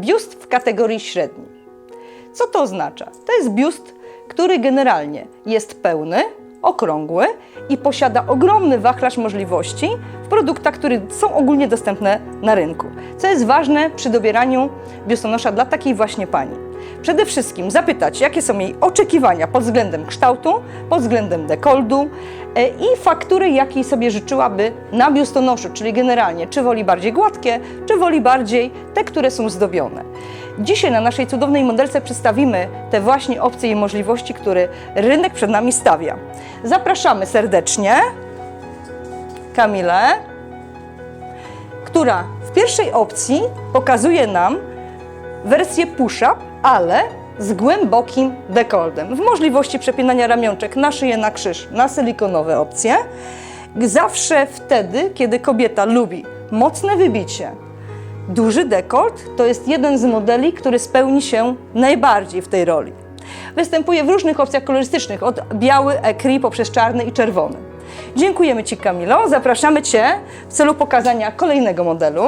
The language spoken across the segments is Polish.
biust w kategorii średniej. Co to oznacza? To jest biust, który generalnie jest pełny, okrągły i posiada ogromny wachlarz możliwości w produktach, które są ogólnie dostępne na rynku. Co jest ważne przy dobieraniu biustonosza dla takiej właśnie pani. Przede wszystkim zapytać, jakie są jej oczekiwania pod względem kształtu, pod względem dekoldu e, i faktury, jakiej sobie życzyłaby na biustonoszu, czyli generalnie, czy woli bardziej gładkie, czy woli bardziej te, które są zdobione. Dzisiaj na naszej cudownej modelce przedstawimy te właśnie opcje i możliwości, które rynek przed nami stawia. Zapraszamy serdecznie Kamilę, która w pierwszej opcji pokazuje nam wersję push-up, ale z głębokim dekoltem, w możliwości przepinania ramionczek na szyję, na krzyż, na silikonowe opcje. Zawsze wtedy, kiedy kobieta lubi mocne wybicie, duży dekolt, to jest jeden z modeli, który spełni się najbardziej w tej roli. Występuje w różnych opcjach kolorystycznych, od biały, ekri poprzez czarny i czerwony. Dziękujemy Ci Kamilo, zapraszamy Cię w celu pokazania kolejnego modelu.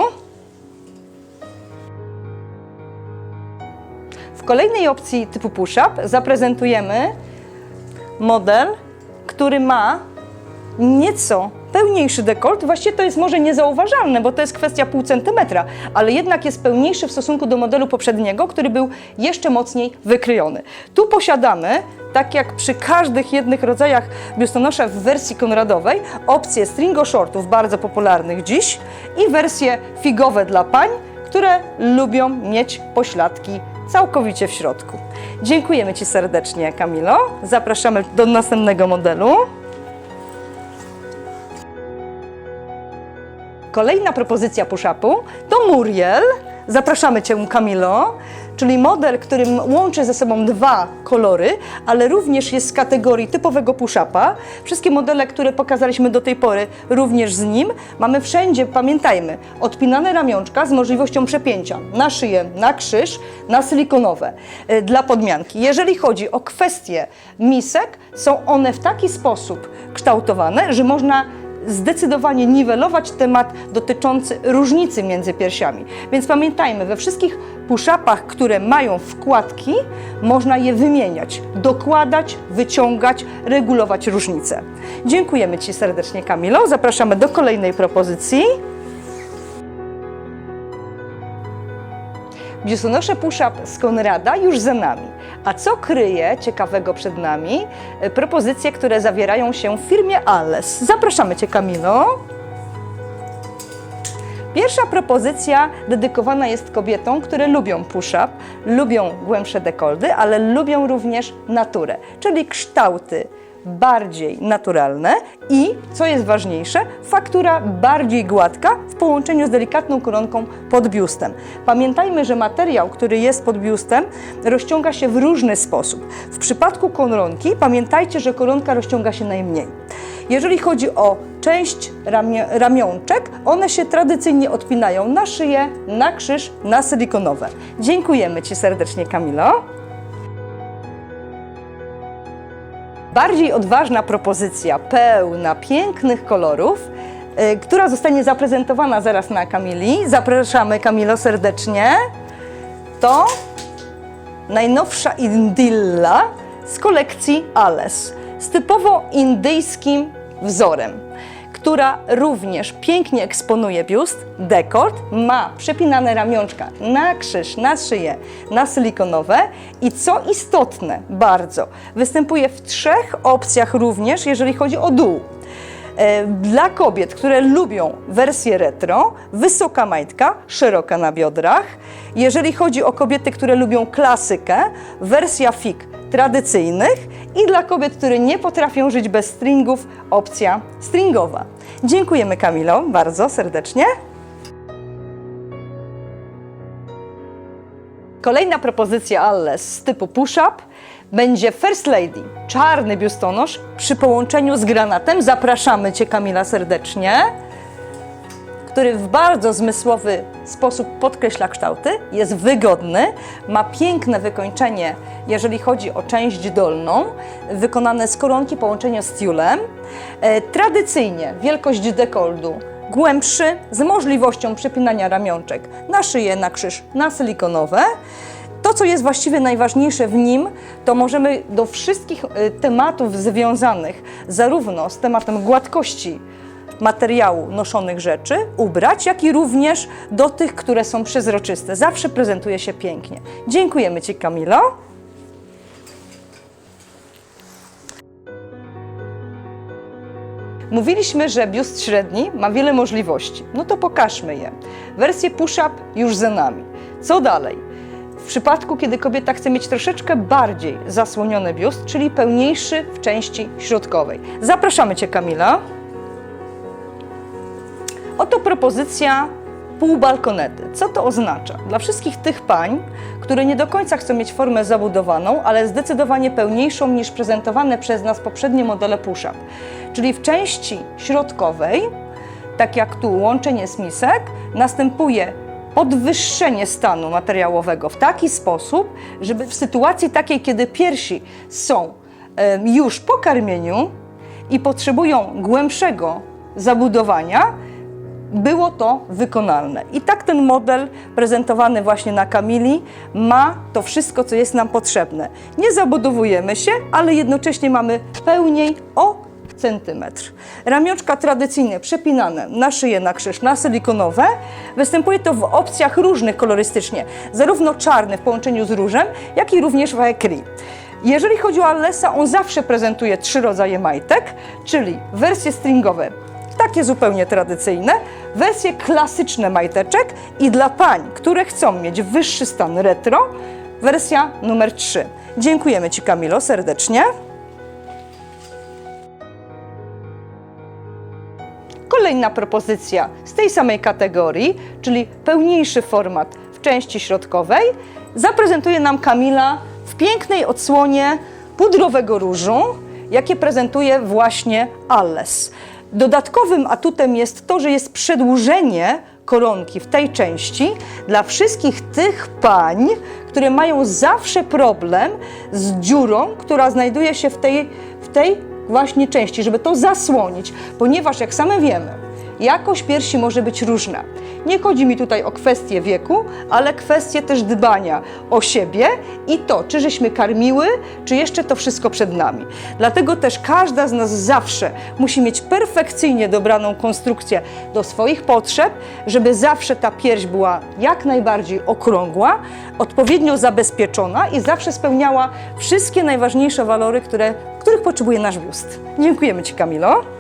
W kolejnej opcji typu push-up zaprezentujemy model, który ma nieco pełniejszy dekolt. Właściwie to jest może niezauważalne, bo to jest kwestia pół centymetra, ale jednak jest pełniejszy w stosunku do modelu poprzedniego, który był jeszcze mocniej wykryjony. Tu posiadamy, tak jak przy każdych jednych rodzajach biustonosza w wersji konradowej, opcje stringo shortów, bardzo popularnych dziś, i wersje figowe dla pań, które lubią mieć pośladki całkowicie w środku. Dziękujemy Ci serdecznie, Kamilo. Zapraszamy do następnego modelu. Kolejna propozycja push-upu to Muriel. Zapraszamy Cię, Kamilo, czyli model, który łączy ze sobą dwa kolory, ale również jest z kategorii typowego push-upa. Wszystkie modele, które pokazaliśmy do tej pory, również z nim. Mamy wszędzie, pamiętajmy, odpinane ramionczka z możliwością przepięcia na szyję, na krzyż, na silikonowe y, dla podmianki. Jeżeli chodzi o kwestie misek, są one w taki sposób kształtowane, że można zdecydowanie niwelować temat dotyczący różnicy między piersiami. Więc pamiętajmy, we wszystkich push-upach, które mają wkładki, można je wymieniać, dokładać, wyciągać, regulować różnice. Dziękujemy Ci serdecznie, Kamilo. Zapraszamy do kolejnej propozycji. Biustonosze push-up z Konrada już za nami. A co kryje ciekawego przed nami? E, Propozycje, które zawierają się w firmie Alles. Zapraszamy Cię, Kamilo. Pierwsza propozycja dedykowana jest kobietom, które lubią push-up, lubią głębsze dekoldy, ale lubią również naturę, czyli kształty bardziej naturalne i, co jest ważniejsze, faktura bardziej gładka w połączeniu z delikatną koronką pod biustem. Pamiętajmy, że materiał, który jest pod biustem, rozciąga się w różny sposób. W przypadku koronki pamiętajcie, że koronka rozciąga się najmniej. Jeżeli chodzi o część ramionczek, one się tradycyjnie odpinają na szyję, na krzyż, na silikonowe. Dziękujemy Ci serdecznie, Kamilo. Bardziej odważna propozycja, pełna pięknych kolorów, y, która zostanie zaprezentowana zaraz na Kamili. Zapraszamy Kamilo serdecznie. To najnowsza Indilla z kolekcji Ales z typowo indyjskim wzorem, która również pięknie eksponuje biust, dekolt, ma przepinane ramionczka na krzyż, na szyję, na silikonowe i co istotne bardzo, występuje w trzech opcjach również, jeżeli chodzi o dół. E, Dla kobiet, które lubią wersję retro, wysoka majtka, szeroka na biodrach. Jeżeli chodzi o kobiety, które lubią klasykę, wersja fig tradycyjnych i dla kobiet, które nie potrafią żyć bez stringów, opcja stringowa. Dziękujemy Kamilo bardzo serdecznie. Kolejna propozycja Alles z typu push-up będzie First Lady, czarny biustonosz przy połączeniu z granatem. Zapraszamy Cię Kamila serdecznie, który w bardzo zmysłowy sposób podkreśla kształty, jest wygodny, ma piękne wykończenie, jeżeli chodzi o część dolną, wykonane z koronki połączenia z tiulem. E, tradycyjnie wielkość dekoldu głębszy, z możliwością przepinania ramionczek na szyję, na krzyż, na silikonowe. To, co jest właściwie najważniejsze w nim, to możemy do wszystkich y, tematów związanych zarówno z tematem gładkości materiału noszonych rzeczy ubrać, jak i również do tych, które są przezroczyste. Zawsze prezentuje się pięknie. Dziękujemy Ci, Kamilo. Mówiliśmy, że biust średni ma wiele możliwości. No to pokażmy je. Wersję push-up już za nami. Co dalej? W przypadku, kiedy kobieta chce mieć troszeczkę bardziej zasłoniony biust, czyli pełniejszy w części środkowej. Zapraszamy Cię, Kamila. Oto propozycja półbalkonety. Co to oznacza? Dla wszystkich tych pań, które nie do końca chcą mieć formę zabudowaną, ale zdecydowanie pełniejszą niż prezentowane przez nas poprzednie modele push-up. Czyli w części środkowej, tak jak tu łączenie smisek, następuje podwyższenie stanu materiałowego w taki sposób, żeby w sytuacji takiej, kiedy piersi są już po karmieniu i potrzebują głębszego zabudowania, było to wykonalne. I tak ten model prezentowany właśnie na Kamili ma to wszystko, co jest nam potrzebne. Nie zabudowujemy się, ale jednocześnie mamy pełniej o centymetr. Ramionczka tradycyjnie przepinane na szyję, na krzyż, na silikonowe. Występuje to w opcjach różnych kolorystycznie, zarówno czarny w połączeniu z różem, jak i również w ekri. Jeżeli chodzi o Allesa, on zawsze prezentuje trzy rodzaje majtek, czyli wersje stringowe takie zupełnie tradycyjne, wersje klasyczne majteczek i dla pań, które chcą mieć wyższy stan retro, wersja numer 3. Dziękujemy Ci Kamilo serdecznie. Kolejna propozycja z tej samej kategorii, czyli pełniejszy format w części środkowej, zaprezentuje nam Kamila w pięknej odsłonie pudrowego różu, jakie prezentuje właśnie Alles. Dodatkowym atutem jest to, że jest przedłużenie koronki w tej części dla wszystkich tych pań, które mają zawsze problem z dziurą, która znajduje się w tej, w tej właśnie części, żeby to zasłonić, ponieważ jak same wiemy, jakość piersi może być różna. Nie chodzi mi tutaj o kwestię wieku, ale kwestię też dbania o siebie i to, czy żeśmy karmiły, czy jeszcze to wszystko przed nami. Dlatego też każda z nas zawsze musi mieć perfekcyjnie dobraną konstrukcję do swoich potrzeb, żeby zawsze ta pierś była jak najbardziej okrągła, odpowiednio zabezpieczona i zawsze spełniała wszystkie najważniejsze walory, które, których potrzebuje nasz biust. Dziękujemy Ci, Kamilo.